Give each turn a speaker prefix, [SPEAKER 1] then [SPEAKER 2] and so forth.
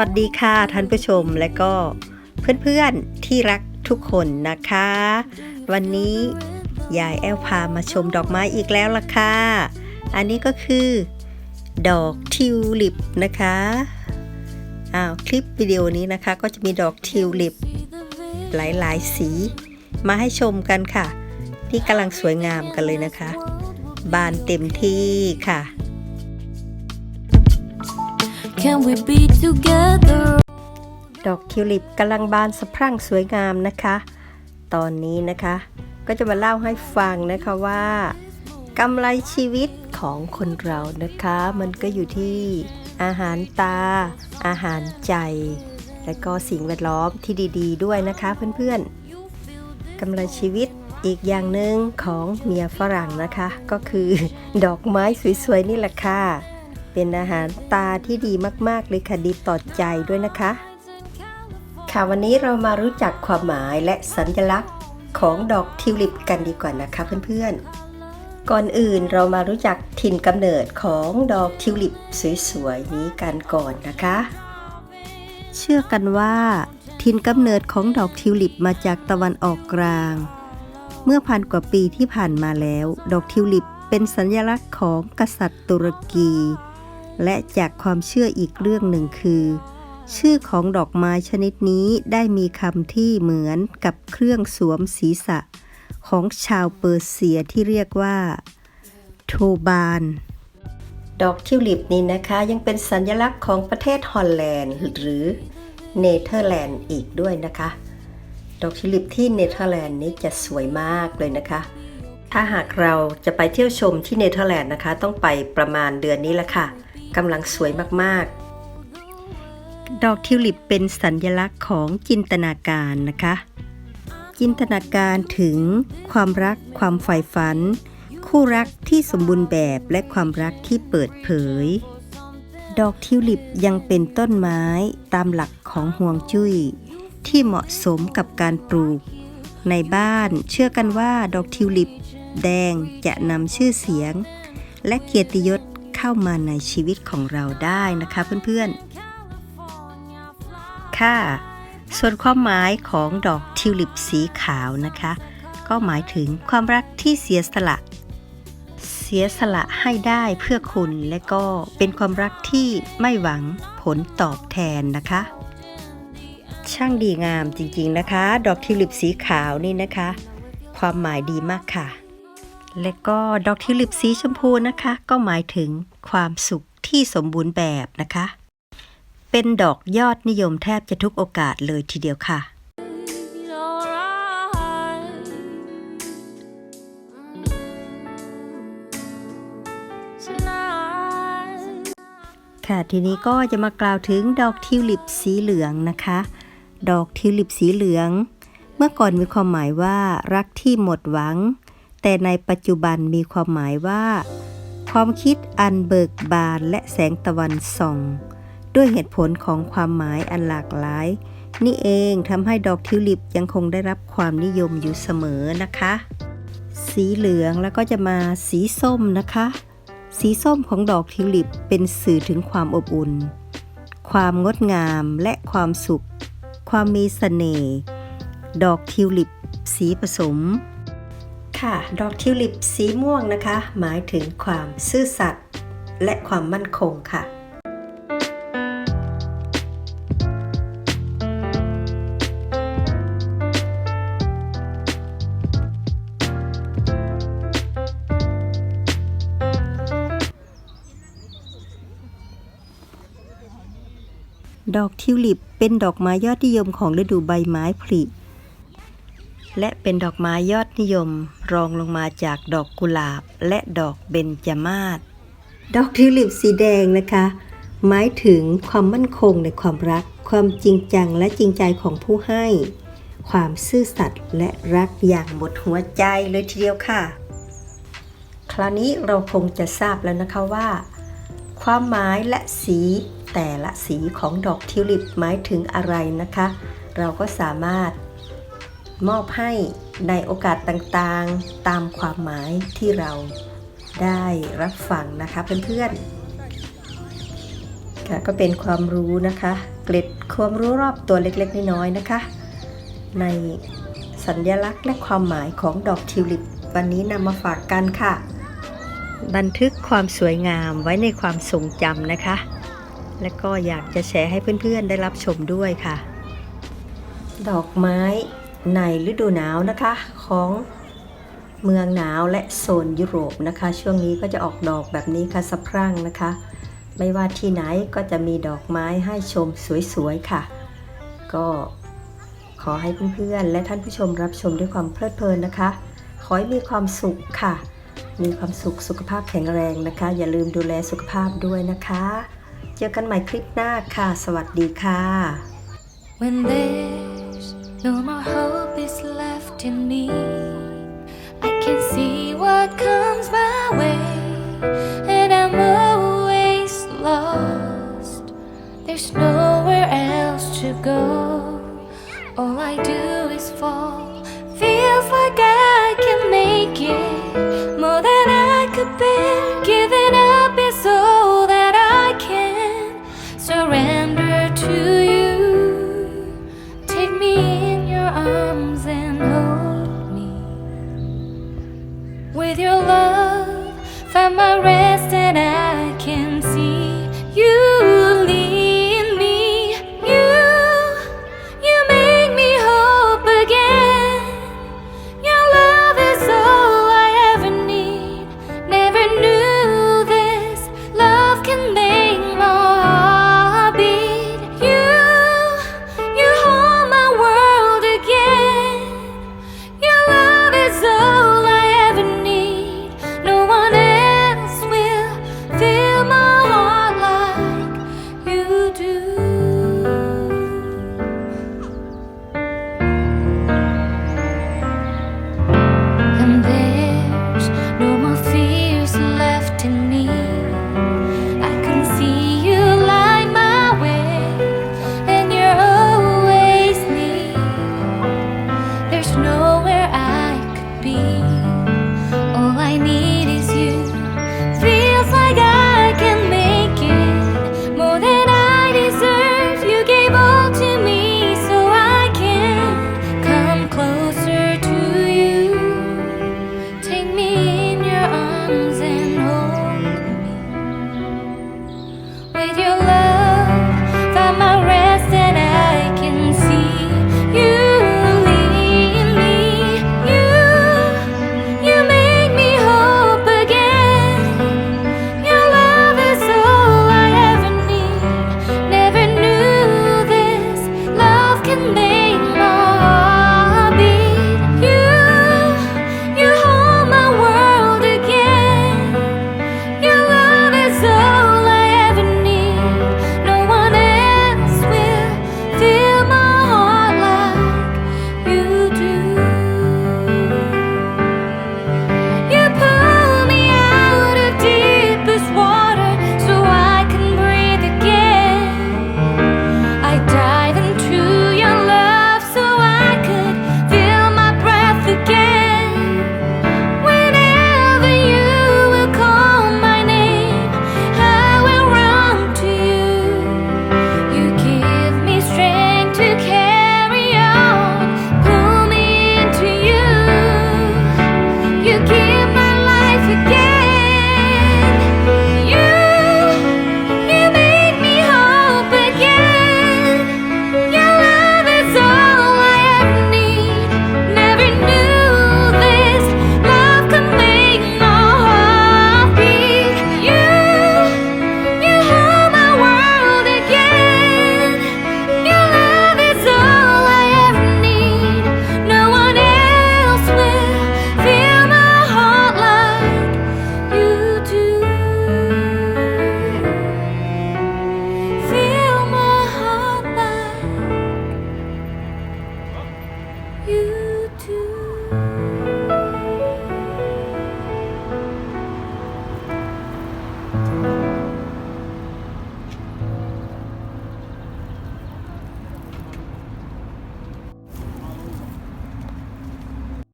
[SPEAKER 1] วัสดีค่ะท่านผู้ชมและก็เพื่อนๆที่รักทุกคนนะคะ วันนี้ยายแอลพามาชมดอกไม้อีกแล้วล่ะค่ะ อันนี้ก็คือ ดอกทิวลิปนะคะอ้าวคลิปวิดีโอนี้นะคะก็จะมีดอกทิวลิป หลายๆ สี มาให้ชมกันค่ะ ที่กำลังสวยงามกันเลยนะคะ บานเต็มที่ค่ะ
[SPEAKER 2] Can we be together?
[SPEAKER 1] ดอกทิวลิปกำลังบานสะพรั่งสวยงามนะคะ ตอนนี้นะคะ ก็จะมาเล่าให้ฟังนะคะว่ากำไรชีวิตของคนเรานะคะ มันก็อยู่ที่อาหารตา อาหารใจ และก็สิ่งแวดล้อมที่ดี ๆ ด้วยนะคะเพื่อนๆกำไรชีวิตอีกอย่างหนึ่งของเมียฝรั่งนะคะ ก็คือ ดอกไม้สวยๆนี่แหละค่ะ เป็นอาหารตาที่ดีมากๆเลยค่ะดีต่อใจด้วยนะคะ ค่ะวันนี้เรามารู้จักความหมายและสัญลักษณ์ของดอกทิวลิปกันดีกว่านะคะเพื่อนๆ ก่อนอื่นเรามารู้จักถิ่นกำเนิดของดอกทิวลิปสวยๆนี้กันก่อนนะคะ เชื่อกันว่าถิ่นกำเนิดของดอกทิวลิปมาจากตะวันออกกลาง เมื่อพันกว่าปีที่ผ่านมาแล้ว ดอกทิวลิปเป็นสัญลักษณ์ของกษัตริย์ตุรกี และจากความเชื่ออีกเรื่องหนึ่งคือ ชื่อของดอกไม้ชนิดนี้ได้มีคำที่เหมือนกับเครื่องสวมศีรษะ ของชาวเปอร์เซียที่เรียกว่า โทบาน ดอกทิวลิปนี้นะคะยังเป็นสัญลักษณ์ของประเทศฮอลแลนด์ หรือเนเธอร์แลนด์อีกด้วยนะคะ ดอกทิวลิปที่เนเธอร์แลนด์นี้จะสวยมากเลยนะคะ ถ้าหากเราจะไปเที่ยวชมที่เนเธอร์แลนด์นะคะ ต้องไปประมาณเดือนนี้ละค่ะกำลังสวยมากๆ ดอกทิวลิปเป็นสัญลักษณ์ของจินตนาการนะคะ จินตนาการถึงความรักความใฝ่ฝัน คู่รักที่สมบูรณ์แบบและความรักที่เปิดเผย ดอกทิวลิปยังเป็นต้นไม้ตามหลักของห่วงจุ้ยที่เหมาะสมกับการปลูกในบ้านเชื่อกันว่าดอกทิวลิป แดงจะนำชื่อเสียง และเกียรติยศเข้ามาในชีวิตของเราได้นะคะเพื่อนๆ ค่ะ ส่วนความหมายของดอกทิวลิปสีขาวนะคะ ก็หมายถึงความรักที่เสียสละ เสียสละให้ได้เพื่อคุณและก็เป็นความรักที่ไม่หวังผลตอบแทนนะคะ ช่างดีงามจริงๆนะคะ ดอกทิวลิปสีขาวนี่นะคะ ความหมายดีมากค่ะ และก็ดอกทิวลิปสีชมพูนะคะ ก็หมายถึงความสุขที่สมบูรณ์แบบนะคะ เป็นดอกยอดนิยมแทบจะทุกโอกาสเลยทีเดียวค่ะ ค่ะทีนี้ก็จะมากล่าวถึงดอกทิวลิปสีเหลืองนะคะ ดอกทิวลิปสีเหลือง เมื่อก่อนมีความหมายว่ารักที่หมดหวัง แต่ในปัจจุบันมีความหมายว่า ความคิดอันเบิกบานและแสงตะวันส่อง ด้วยเหตุผลของความหมายอันหลากหลาย นี่เองทำให้ดอกทิวลิปยังคงได้รับความนิยมอยู่เสมอนะคะ สีเหลืองแล้วก็จะมาสีส้มนะคะ สีส้มของดอกทิวลิปเป็นสื่อถึงความอบอุ่น ความงดงามและความสุข ความมีเสน่ห์ดอกทิวลิป สีผสม ค่ะ ดอกทิวลิปสีม่วงนะคะ หมายถึงความซื่อสัตย์และความมั่นคงค่ะดอกทิวลิปเป็นดอกไม้ยอดนิยมของฤดูใบไม้ผลิ และเป็นดอกไม้ยอดนิยมรองลงมาจากดอกกุหลาบและดอกเบญจมาศ ดอกทิวลิปสีแดงนะคะ หมายถึงความมั่นคงในความรัก ความจริงจังและจริงใจของผู้ให้ ความซื่อสัตย์และรักอย่างหมดหัวใจเลยทีเดียวค่ะ คราวนี้เราคงจะทราบแล้วนะคะว่า ความหมายและสีแต่ละสีของดอกทิวลิปหมายถึงอะไรนะคะ เราก็สามารถ มอบให้ในโอกาสต่างๆ ตามความหมายที่เราได้รับฟังนะคะเพื่อนๆค่ะก็เป็นความรู้นะคะเเกร็ดความรู้รอบตัวเล็กๆ น้อยๆนะคะ ในสัญลักษณ์และความหมายของดอกทิวลิป วันนี้นำมาฝากกันค่ะ บันทึกความสวยงามไว้ในความทรงจำนะคะ และก็อยากจะแชร์ให้เพื่อนๆได้รับชมด้วยค่ะ ดอกไม้ ในฤดูหนาวนะคะของเมืองหนาวและโซนยุโรปนะคะ ช่วงนี้ก็จะออกดอกแบบนี้ค่ะสะพรั่งนะคะ ไม่ว่าที่ไหนก็จะมีดอกไม้ให้ชมสวยๆค่ะ ก็ขอให้เพื่อนๆและท่านผู้ชมรับชมด้วยความเพลิดเพลินนะคะ ขอให้มีความสุขค่ะ มีความสุขสุขภาพแข็งแรงนะคะ อย่าลืมดูแลสุขภาพด้วยนะคะ เจอกันใหม่คลิปหน้าค่ะ สวัสดีค่ะ
[SPEAKER 2] When there no more hope is left in me, I can see what comes my way, and I'm always lost. There's nowhere else to go. All I do with your love, find my rest. know where I could be.